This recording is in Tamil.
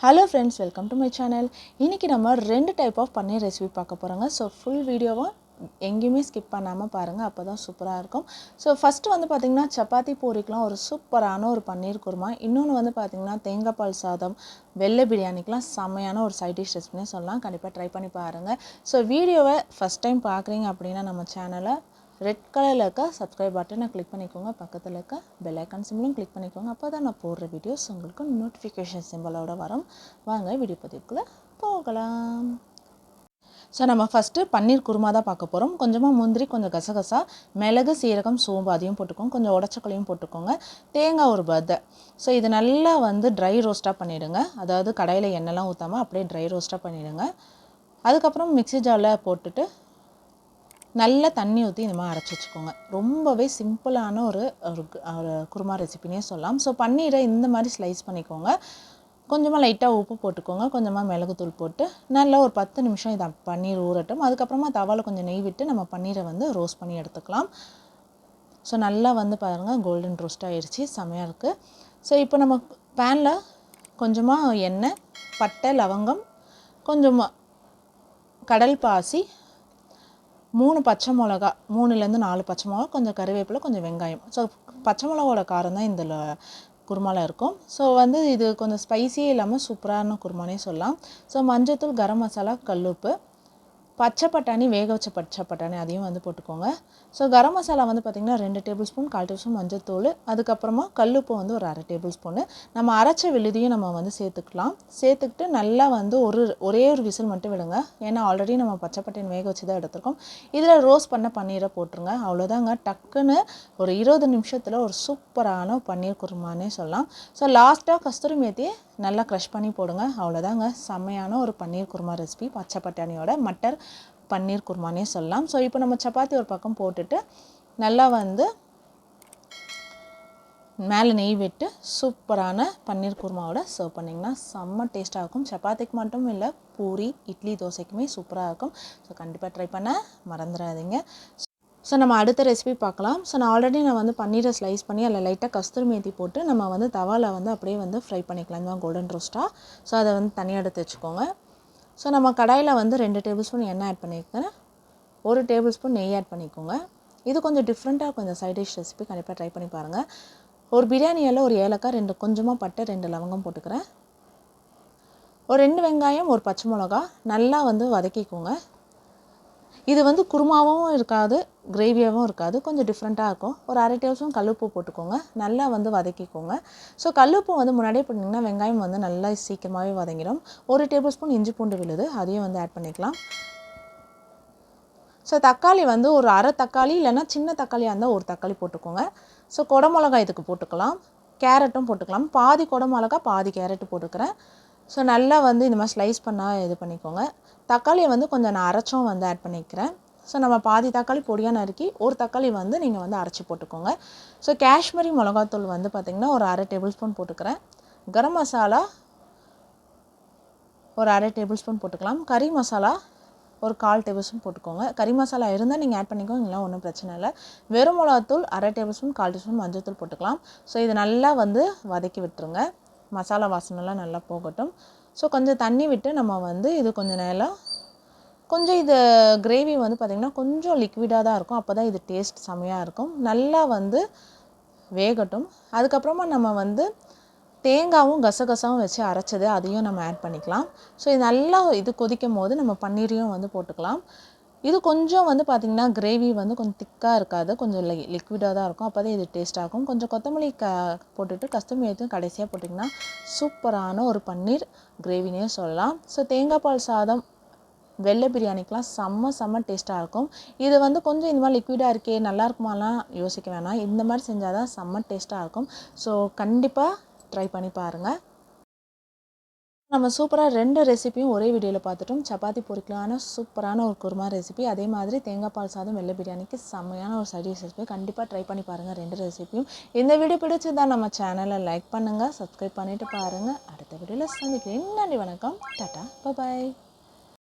Hello friends welcome to my channel இன்றைக்கி நம்ம ரெண்டு டைப் ஆஃப் பன்னீர் ரெசிபி பார்க்க போகிறோங்க ஸோ ஃபுல் வீடியோவும் எங்கேயுமே ஸ்கிப் பண்ணாமல் பாருங்கள் அப்போ தான் சூப்பராக இருக்கும். ஸோ ஃபஸ்ட்டு வந்து பார்த்திங்கன்னா சப்பாத்தி பூரிக்கெலாம் ஒரு சூப்பரான ஒரு பன்னீர் குருமா. இன்னொன்று வந்து பார்த்திங்கன்னா தேங்காய் பால் சாதம் வெள்ளை பிரியாணிக்கெலாம் செம்மையான ஒரு சைட் டிஷ் ரெசிபினே சொல்லலாம். கண்டிப்பாக ட்ரை பண்ணி பாருங்கள் ஸோ வீடியோவை ஃபஸ்ட் டைம் பார்க்குறீங்க அப்படின்னா நம்ம சேனலை ரெட் கலரில் இருக்க சப்ஸ்கிரைப் பட்டனை கிளிக் பண்ணிக்கோங்க. பக்கத்தில் இருக்க பெல் ஐக்கான் சிம்பிளும் கிளிக் பண்ணிக்கோங்க. அப்போ தான் நான் போடுற வீடியோஸ் உங்களுக்கு நோட்டிஃபிகேஷன் சிம்பிளோட வரும். வாங்க வீடியோ பதிவுக்குள்ளே போகலாம். ஸோ நம்ம ஃபஸ்ட்டு பன்னீர் குருமா தான் பார்க்க போகிறோம் கொஞ்சமாக முந்திரி கொஞ்சம் கசகசா மிளகு சீரகம் சோம்பு அதையும் போட்டுக்கோங்க. கொஞ்சம் உடச்சக்கலையும் போட்டுக்கோங்க. தேங்காய் ஒரு பதை ஸோ இது நல்லா வந்து ட்ரை ரோஸ்ட்டாக பண்ணிவிடுங்க அதாவது கடையில் எண்ணெய்லாம் ஊற்றாமல் அப்படியே ட்ரை ரோஸ்ட்டாக பண்ணிவிடுங்க அதுக்கப்புறம் மிக்ஸி ஜாரில் போட்டுட்டு நல்ல தண்ணி ஊற்றி இந்த மாதிரி அரைச்சி வச்சுக்கோங்க. ரொம்பவே சிம்பிளான ஒரு ஒரு ஒரு குருமா ரெசிபினே சொல்லலாம். ஸோ பன்னீரை இந்த மாதிரி ஸ்லைஸ் பண்ணிக்கோங்க. கொஞ்சமாக லைட்டாக உப்பு போட்டுக்கோங்க. கொஞ்சமாக மிளகுத்தூள் போட்டு நல்லா ஒரு பத்து நிமிஷம் இதை பன்னீர் ஊறட்டும். அதுக்கப்புறமா தவாவில் கொஞ்சம் நெய் விட்டு நம்ம பன்னீரை வந்து ரோஸ்ட் பண்ணி எடுத்துக்கலாம். ஸோ நல்லா வந்து பாருங்கள் கோல்டன் ரோஸ்ட் ஆகிடுச்சி செமையாக இருக்குது ஸோ இப்போ நம்ம பேனில் கொஞ்சமாக எண்ணெய் பட்டை லவங்கம் கொஞ்சமாக கடல் பாசி மூணு பச்சை மிளகா மூணுலேருந்து நாலு பச்சை மிளகா கொஞ்சம் கருவேப்பிலை கொஞ்சம் வெங்காயம். ஸோ பச்சை மிளகாவோட காரம் தான் இந்த குருமாவில் இருக்கும். ஸோ வந்து இது கொஞ்சம் ஸ்பைஸியே இல்லாமல் சூப்பரான குருமானே சொல்லலாம். ஸோ மஞ்சத்தூள் கரம் மசாலா கல்லுப்பு. பச்சை பட்டாணி வேக வச்ச பச்சை பட்டாணி அதையும் வந்து போட்டுக்கோங்க. ஸோ கரம் மசாலா வந்து பார்த்திங்கன்னா ரெண்டு டேபிள் ஸ்பூன் கால் டேபிள் ஸ்பூன் மஞ்சத்தூள் அதுக்கப்புறமா கல்லுப்பு வந்து ஒரு அரை டேபிள் ஸ்பூனு நம்ம அரைச்ச விழுதியும் நம்ம வந்து சேர்த்துக்கலாம். சேர்த்துக்கிட்டு நல்லா வந்து ஒரு ஒரே ஒரு விசில் மட்டும் விடுங்க. ஏன்னா ஆல்ரெடி நம்ம பச்சை பட்டாணி வேக வச்சு தான் எடுத்திருக்கோம். இதில் ரோஸ் பண்ண பன்னீரை போட்டுருங்க. அவ்வளோதாங்க டக்குன்னு ஒரு இருபது நிமிஷத்தில் ஒரு சூப்பரான பன்னீர் குருமானே சொல்லலாம். ஸோ லாஸ்ட்டாக கஸ்தூரி மேத்தி நல்லா க்ரஷ் பண்ணி போடுங்க. அவ்வளோதாங்க செம்மையான ஒரு பன்னீர் குருமா ரெசிபி பச்சை பட்டாணியோட மட்டர் பன்னீர் குருமானே சொல்லலாம். ஸோ இப்போ நம்ம சப்பாத்தி ஒரு பக்கம் போட்டுட்டு நல்லா வந்து மேலே நெய் விட்டு சூப்பரான பன்னீர் குருமாவோட சர்வ் பண்ணிங்கன்னா செம்ம டேஸ்ட்டாக இருக்கும். சப்பாத்திக்கு மட்டும் இல்லை பூரி இட்லி தோசைக்குமே சூப்பராக இருக்கும். ஸோ கண்டிப்பாக ட்ரை பண்ண மறந்துடாதீங்க. ஸோ நம்ம அடுத்த ரெசிபி பார்க்கலாம். ஸோ நான் ஆல்ரெடி நான் வந்து பன்னீரை ஸ்லைஸ் பண்ணி அதில் லைட்டாக கஸ்தூரி மேத்தி போட்டு நம்ம வந்து தவாவில் வந்து அப்படியே வந்து ஃப்ரை பண்ணிக்கலாம். தான் கோல்டன் ரோஸ்ட்டாக ஸோ அதை வந்து தனியாக எடுத்து வச்சுக்கோங்க. ஸோ நம்ம கடாயில் வந்து ரெண்டு டேபிள் ஸ்பூன் எண்ணெய் ஆட் பண்ணியிருக்கேன். ஒரு டேபிள் ஸ்பூன் நெய் ஆட் பண்ணிக்கோங்க. இது கொஞ்சம் டிஃப்ரெண்ட்டாக கொஞ்சம் சைட் டிஷ் ரெசிபி கண்டிப்பாக ட்ரை பண்ணி பாருங்கள் ஒரு பிரியாணியில் ஒரு ஏலக்காய் ரெண்டு கொஞ்சமாக பட்டை ரெண்டு லவங்கம் போட்டுக்கிறேன். ஒரு ரெண்டு வெங்காயம் ஒரு பச்சை மிளகா நல்லா வந்து வதக்கிக்கோங்க. இது வந்து குருமாவும் இருக்காது கிரேவியாகவும் இருக்காது. கொஞ்சம் டிஃப்ரெண்ட்டாக இருக்கும். ஒரு அரை டேபிள்ஸும் கல்லுப்பு போட்டுக்கோங்க. நல்லா வந்து வதக்கிக்கோங்க. ஸோ கல்லுப்பு வந்து முன்னாடியே பண்ணிங்கன்னா வெங்காயம் வந்து நல்லா சீக்கிரமாகவே வதங்கிடும். ஒரு டேபிள் ஸ்பூன் இஞ்சி பூண்டு விழுது அதையும் வந்து ஆட் பண்ணிக்கலாம். ஸோ தக்காளி வந்து ஒரு அரை தக்காளி இல்லைன்னா சின்ன தக்காளியாக இருந்தால் ஒரு தக்காளி போட்டுக்கோங்க. ஸோ குடமிளகா இதுக்கு போட்டுக்கலாம். கேரட்டும் போட்டுக்கலாம். பாதி குடமிளகா பாதி கேரட்டு போட்டுக்கிறேன். ஸோ நல்லா வந்து இந்த மாதிரி ஸ்லைஸ் பண்ணால் இது பண்ணிக்கோங்க. தக்காளியை வந்து கொஞ்சம் நான் அரைச்சும் வந்து ஆட் பண்ணிக்கிறேன். ஸோ நம்ம பாதி தக்காளி பொடியாக நறுக்கி ஒரு தக்காளி வந்து நீங்கள் வந்து அரைச்சி போட்டுக்கோங்க. ஸோ காஷ்மீரி மிளகாத்தூள் வந்து பார்த்திங்கன்னா ஒரு அரை டேபிள் ஸ்பூன் போட்டுக்கிறேன். கரம் மசாலா ஒரு அரை டேபிள் ஸ்பூன் போட்டுக்கலாம். கறி மசாலா ஒரு கால் டேபிள் ஸ்பூன் போட்டுக்கோங்க. கறி மசாலா இருந்தால் நீங்கள் ஆட் பண்ணிக்கோங்க இல்லை ஒன்றும் பிரச்சனை இல்லை. வெறும் மிளகாத்தூள் அரை டேபிள் ஸ்பூன் கால் டேபிள் மஞ்சள் தூள் போட்டுக்கலாம். ஸோ இது நல்லா வந்து வதக்கி விட்டுருங்க. மசாலா வாசனைலாம் நல்லா போகட்டும். ஸோ கொஞ்சம் தண்ணி விட்டு நம்ம வந்து இது கொஞ்சம் நேரம் கொஞ்சம் இது கிரேவி வந்து பார்த்திங்கன்னா கொஞ்சம் லிக்விடாக தான் இருக்கும். அப்போ தான் இது டேஸ்ட் செம்மையாக இருக்கும். நல்லா வந்து வேகட்டும். அதுக்கப்புறமா நம்ம வந்து தேங்காவும் கசகசாவும் வச்சு அரைச்சது அதையும் நம்ம ஆட் பண்ணிக்கலாம். ஸோ இது நல்லா இது கொதிக்கும் போது நம்ம பன்னீரையும் வந்து போட்டுக்கலாம். இது கொஞ்சம் வந்து பார்த்திங்கன்னா கிரேவி வந்து கொஞ்சம் திக்காக இருக்காது. கொஞ்சம் லி லிக்விடாக தான் இருக்கும். அப்போ தான் இது டேஸ்ட் ஆகும். கொஞ்சம் கொத்தமல்லி க போட்டுட்டு கஸ்தூரி மேத்தும் கடைசியாக போட்டிங்கன்னா சூப்பரான ஒரு பன்னீர் கிரேவினே சொல்லலாம். ஸோ தேங்காய் பால் சாதம் வெள்ளை பிரியாணிக்கெலாம் செம்ம செம்ம டேஸ்ட்டாக இருக்கும். இது வந்து கொஞ்சம் இந்த மாதிரி லிக்விடாக இருக்கே நல்லா இருக்குமாலாம் யோசிக்க வேணாம். இந்த மாதிரி செஞ்சால் தான் செம்ம டேஸ்ட்டாக இருக்கும். ஸோ கண்டிப்பாக ட்ரை பண்ணி பாருங்கள் நம்ம சூப்பராக ரெண்டு ரெசிப்பியும் ஒரே வீடியோவில் பார்த்துட்டோம். சப்பாத்தி பொரிக்கலான சூப்பரான ஒரு குருமா ரெசிபி அதே மாதிரி தேங்காய் பால் சாதம் வெள்ளை பிரியாணிக்கு செம்மையான ஒரு சர்வீஸ் ரெசிபி கண்டிப்பாக ட்ரை பண்ணி பாருங்கள் ரெண்டு ரெசிபியும் இந்த வீடியோ பிடிச்சதா நம்ம சேனலை லைக் பண்ணுங்கள் சப்ஸ்கிரைப் பண்ணிவிட்டு பாருங்கள் அடுத்த வீடியோவில் சந்திக்கிறேன். நன்றி வணக்கம். டாட்டா பாய்